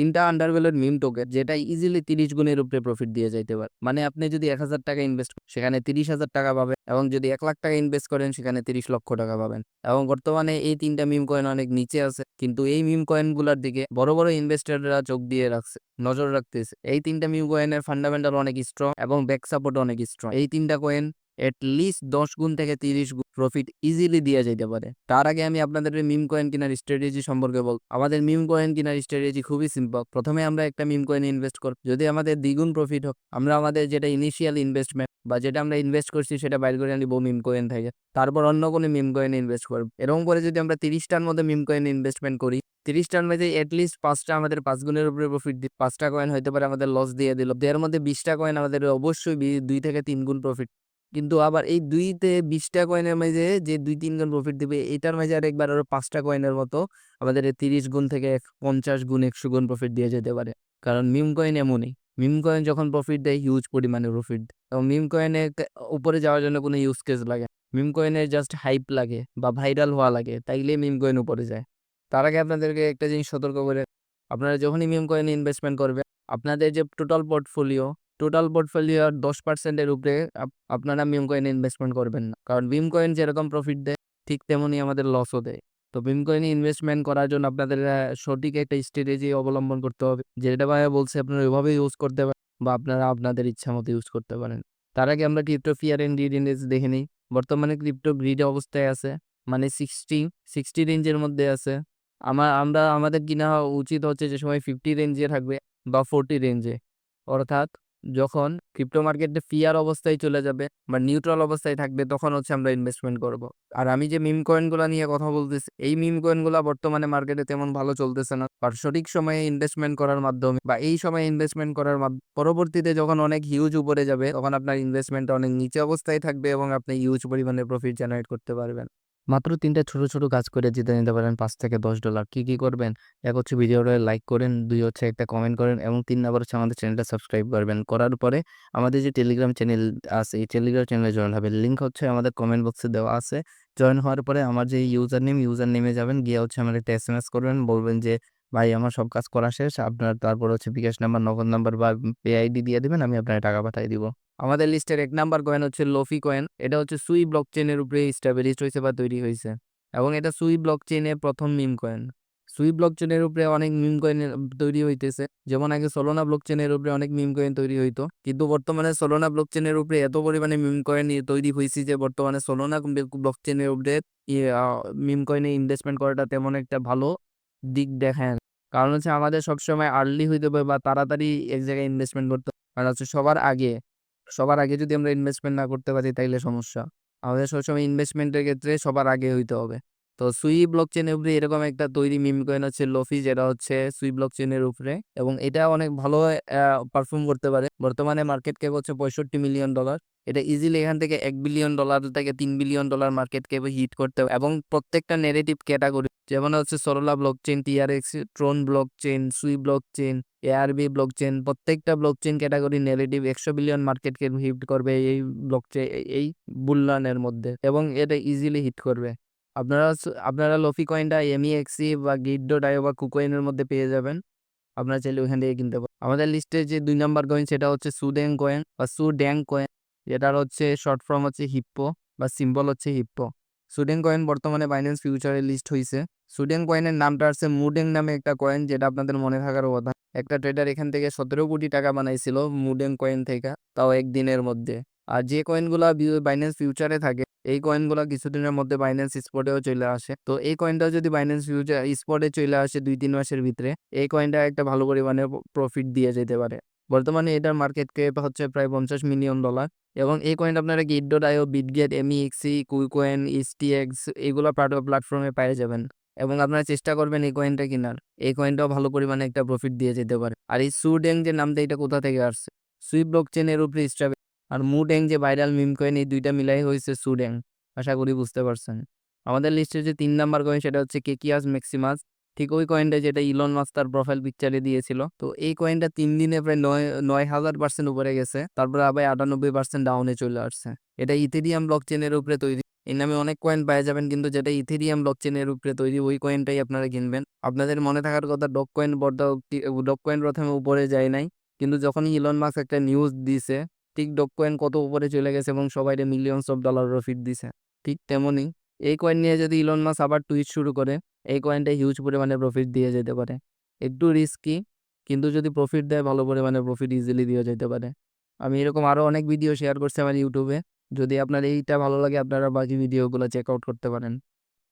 তিনটা আন্ডারভ্যালুড মিম টোকেন যেটা ইজিলি তিরিশ গুণের উপরে প্রফিট দিয়ে যাইতে পারে। মানে আপনি যদি এক হাজার টাকা ইনভেস্ট করেন, সেখানে তিরিশ হাজার টাকা পাবেন এবং যদি এক লাখ টাকা ইনভেস্ট করেন, সেখানে তিরিশ লক্ষ টাকা পাবেন। এবং বর্তমানে এই তিনটা মিম কয়েন অনেক নিচে আছে, কিন্তু এই মিম কয়েনগুলার দিকে বড় বড় ইনভেস্টররা চোখ দিয়ে রাখছে, নজর রাখতেছে। এই তিনটা মিম কয়েনের ফান্ডামেন্টাল অনেক স্ট্রং এবং ব্যাক সাপোর্ট অনেক স্ট্রং এই তিনটা কয়েন লিস্ট দশ গুণ থেকে তিরিশ গুণ প্রফিট ইজিলি দিয়ে যেতে পারে। তার আগে আমি আপনাদের মিম কয়েন কেনার স্ট্র্যাটেজি সম্পর্কে বল আমাদের মিম কয়েন কেনার স্ট্র্যাটেজি খুবই সিম্পল প্রথমে আমরা একটা মিম কয়েন ইনভেস্ট করব। যদি আমাদের দ্বিগুণ প্রফিট হোক আমরা আমাদের যেটা ইনিশিয়াল ইনভেস্টমেন্ট বা যেটা আমরা ইনভেস্ট করছি সেটা বাইর করে নিব মিম কয়েন থেকে। তারপর অন্য কোনো মিম কয়েন ইনভেস্ট করব। এরকম করে যদি আমরা তিরিশটার মধ্যে মিম কয়েন ইনভেস্টমেন্ট করি, তিরিশটার মধ্যে এটলিস্ট পাঁচটা আমাদের পাঁচ গুণের উপরে প্রফিট দিই পাঁচটা কয়েন হইতে পারে আমাদের লস দিয়ে দিল। এর মধ্যে বিশটা কয়েন আমাদের অবশ্যই দুই থেকে তিন গুণ প্রফিট কিন্তু আবার এই দুইতে বিশটা কয়েনের মাঝে যে দুই তিন গুণ প্রফিট দিবে, এটার মাঝে আর একবার আরও পাঁচটা কয়েনের মতো আমাদের তিরিশ গুণ থেকে পঞ্চাশ গুণ, একশো গুণ প্রফিট দিয়ে যেতে পারে। কারণ মিম কয়েন এমনই। মিম কয়েন যখন প্রফিট দেয় হিউজ পরিমাণে প্রফিট এবং মিম কয়েনে উপরে যাওয়ার জন্য কোনো ইউজ কেস লাগে মিম কয়েনের জাস্ট হাইপ লাগে বা ভাইরাল হওয়া লাগে তাইলে মিম কয়েন উপরে যায়। তার আগে আপনাদেরকে একটা জিনিস সতর্ক করে, আপনারা যখনই মিম কয়েনে ইনভেস্টমেন্ট করবে আপনাদের যে টোটাল পোর্টফোলিও টোটাল পোর্টফোলিওর দশ পার্সেন্টের উপরে আপ- আপনারা মিম কয়েনে ইনভেস্টমেন্ট করবেন না। কারণ মিম কয়েন যেরকম প্রফিট দেয়, ঠিক তেমনই আমাদের লসও দেয়। তো মিম কয়েনে ইনভেস্টমেন্ট করার জন্য আপনাদের সঠিক একটা স্ট্র্যাটেজি অবলম্বন করতে হবে। যেটা ভাই বলছে, আপনারা ওইভাবে ইউজ করতে পারেন বা আপনারা আপনাদের ইচ্ছা মতো ইউজ করতে পারেন। তার আগে আমরা crypto fear and greed index দেখে নিই। বর্তমানে ক্রিপ্টো গ্রিড অবস্থায় আছে মানে সিক্সটি সিক্সটি রেঞ্জের মধ্যে আছে। আমার আমরা, আমাদের কিনা উচিত হচ্ছে যে সময় ফিফটি রেঞ্জে থাকবে বা ফোরটি রেঞ্জে অর্থাৎ যখন ক্রিপ্টো মার্কেটে ফিয়ার অবস্থায় চলে যাবে বা নিউট্রাল অবস্থায় থাকবে, তখন হচ্ছে আমরা ইনভেস্টমেন্ট করব। আর আমি যে মিম কয়েনগুলো নিয়ে কথা বলতেছি, এই মিম কয়েনগুলো বর্তমানে মার্কেটে তেমন ভালো চলতেছে না। আর সঠিক সময়ে ইনভেস্টমেন্ট করার মাধ্যমে বা এই সময়ে ইনভেস্টমেন্ট করার মাধ্যমে পরবর্তীতে যখন অনেক হিউজ উপরে যাবে, তখন আপনার ইনভেস্টমেন্টটা অনেক নিচে অবস্থায় থাকবে এবং আপনি হিউজ পরিমাণে প্রফিট জেনারেট করতে পারবেন। মাত্র তিনটা ছোট ছোট কাজ করে জিতে নিতে পারেন পাঁচ থেকে দশ ডলার কি কি করবেন? এক হচ্ছে ভিডিওটা লাইক করেন, দুই হচ্ছে একটা কমেন্ট করেন এবং তিন নাম্বার হচ্ছে আমাদের চ্যানেলটা সাবস্ক্রাইব করবেন। করার পরে আমাদের যে টেলিগ্রাম চ্যানেল আছে, এই টেলিগ্রাম চ্যানেলে জয়েন হবে লিঙ্ক হচ্ছে আমাদের কমেন্ট বক্সে দেওয়া আছে। জয়েন হওয়ার পরে আমার যে ইউজার নেম ইউজার নেমে যাবেন, গিয়ে হচ্ছে আমার একটা এস এম এস করবেন, বলবেন যে, ভাই, আমার সব কাজ করা শেষ। আপনার তারপর হচ্ছে বিকাশ নাম্বার, নগদ নাম্বার বা পে আইডি দিয়ে দিবেন, আমি আপনার টাকা পাঠিয়ে দিব। আমাদের লিস্টের এক নাম্বার কয়েন হচ্ছে লোফি কয়েন এটা হচ্ছে সুই ব্লক চেনের উপরে স্টাবলিশড হয়েছে বা তৈরি হয়েছে। এবং এটা সুই ব্লক চেনের প্রথম মিম কয়েন সুই ব্লক চেনের উপরে অনেক মিম কয়েন তৈরি হইতেছে। যেমন আগে সোলোনা ব্লক চেনের উপরে অনেক মিম কয়েন তৈরি হইতো। কিন্তু বর্তমানে সোলোনা ব্লক চেনের উপরে এত পরিমাণে মিম কয়েন তৈরি হয়েছে যে বর্তমানে সোলোনা ব্লক চেনের উপরে মিম কয়েনে ইনভেস্টমেন্ট করাটা তেমন একটা ভালো দিক দেখায়। কারণ হচ্ছে আমাদের সবসময় আর্লি হইতে হবে বা তাড়াতাড়ি এক জায়গায় ইনভেস্টমেন্ট করতে হবে। কারণ হচ্ছে সবার আগে সবার আগে যদি আমরা ইনভেস্টমেন্ট না করতে পারি তাইলে সমস্যা। আমাদের সবসময় ইনভেস্টমেন্টের ক্ষেত্রে সবার আগে হইতে হবে। তো সুই ব্লক চেনের উপরে এরকম একটা তৈরি মিম কয়েন হচ্ছে লোফি, যেটা হচ্ছে সুই ব্লক চেনের উপরে এবং এটা অনেক ভালো পারফর্ম করতে পারে। বর্তমানে মার্কেট ক্যাপ হচ্ছে পঁয়ষট্টি মিলিয়ন ডলার এটা ইজিলি এখান থেকে এক বিলিয়ন ডলার থেকে তিন বিলিয়ন ডলার মার্কেট ক্যাপে হিট করতে এবং প্রত্যেকটা নেগেটিভ ক্যাটাগরি যেমন হচ্ছে Sarala blockchain TRX Tron blockchain Sui blockchain ARB blockchain প্রত্যেকটা ব্লক চেন ক্যাটাগরি নেগেটিভ একশো বিলিয়ন মার্কেট ক্যাপ হিট করবে এই ব্লক এই বুল্লানের মধ্যে এবং এটা ইজিলি হিট করবে। আপনারা আপনারা লফি কয়েনটা এমইএক্সি বা গিড্ডো ডায়ো বা কুকয়েনের মধ্যে পেয়ে যাবেন। আপনারা চাইলে ওইখান থেকে কিনতে পারেন আমাদের লিস্টে যে দুই নাম্বার কয়েন সেটা হচ্ছে সুড্যাং কয়েন বা সুড্যাং কয়েন যেটার হচ্ছে শর্ট ফর্ম হচ্ছে হিপ্পো বা সিম্বল হচ্ছে হিপ্পো সুডেং কয়েন বর্তমানে বাইন্যান্স ফিউচারে লিস্ট হয়েছে সুডেং কয়েনের নামটা আছে মুডেং নামে একটা কয়েন যেটা আপনাদের মনে থাকার কথা একটা ট্রেডার এখান থেকে সতেরো কোটি টাকা বানাইছিল মুডেং কয়েন থেকে, তাও একদিনের মধ্যে। আর যে কয়েনগুলা বাইন্যান্স ফিউচারে থাকে এই কয়েনগুলো কিছুদিনের মধ্যে বাইন্যান্স স্পটেও চলে আসে। তো এই কয়েনটাও যদি বাইন্যান্স স্পটে চলে আসে দুই তিন মাসের ভিতরে, এই কয়েনটা একটা ভালো পরিমাণে প্রফিট দিয়ে যেতে পারে। বর্তমানে এটার মার্কেট ক্যাপ হচ্ছে প্রায় পঞ্চাশ মিলিয়ন ডলার এবং এই কয়েনটা আপনারা গিড্ডো ডায়ো বিটগেট এমইএক্সি কুইকয়েন ইস্টিএক্স এগুলো প্ল্যাটফর্মে পেয়ে যাবেন এবং আপনারা চেষ্টা করবেন এই কয়েনটা কেনার। এই কয়েনটাও ভালো পরিমাণে একটা প্রফিট দিয়ে যেতে পারে। আর এই সুডেং যে নামটা, এটা কোথা থেকে আসছে? সুই ব্লক চেনের উপরে স্ট্রাবে আর মুডেং যে ভাইরাল মিম কয়েন, এই দুইটা মিলাই হয়েছে সুডেং। আশা করি বুঝতে পারছেন। আমাদের লিস্টে যে তিন নাম্বার কয়েন, সেটা হচ্ছে কেকিয়াস ম্যাক্সিমাস ঠিক ওই কয়েনটা যেটা ইলন মাস্ক তার প্রোফাইল পিকচারে দিয়েছিল। তো এই কয়েনটা তিন দিনে প্রায় নয় নয় হাজার পার্সেন্ট উপরে গেছে। তারপরে আবার আটানব্বই পার্সেন্ট ডাউনে চলে আসছে। এটা ইথেরিয়াম ব্লক চেনের উপরে তৈরি। এই নামে অনেক কয়েন পাওয়া যাবেন, কিন্তু যেটা ইথেরিয়াম ব্লকচেনের উপরে তৈরি, ওই কয়েনটাই আপনারা কিনবেন। আপনাদের মনে থাকার কথা ডক কয়েন ডক কয়েন প্রথমে উপরে যায় নাই। কিন্তু যখনই ইলন মাস্ক একটা নিউজ দিছে ঠিক ডক কয়েন কত উপরে চলে গেছে এবং সবাই মিলিয়নস অফ ডলার প্রফিট দিছে। ঠিক তেমনই এই কয়েন নিয়ে যদি ইলন মাস আবার টুইট শুরু করে, এই কয়েনটা হিউজ পরিমাণে প্রফিট দিয়ে যেতে পারে। একটু রিস্কি কিন্তু যদি প্রফিট দেয়, ভালো পরিমাণে প্রফিট ইজিলি দিয়ে যেতে পারে। আমি এরকম আরও অনেক ভিডিও শেয়ার করছি আমার ইউটিউবে যদি আপনার এইটা ভালো লাগে, আপনারা বাকি ভিডিওগুলো চেক আউট করতে পারেন।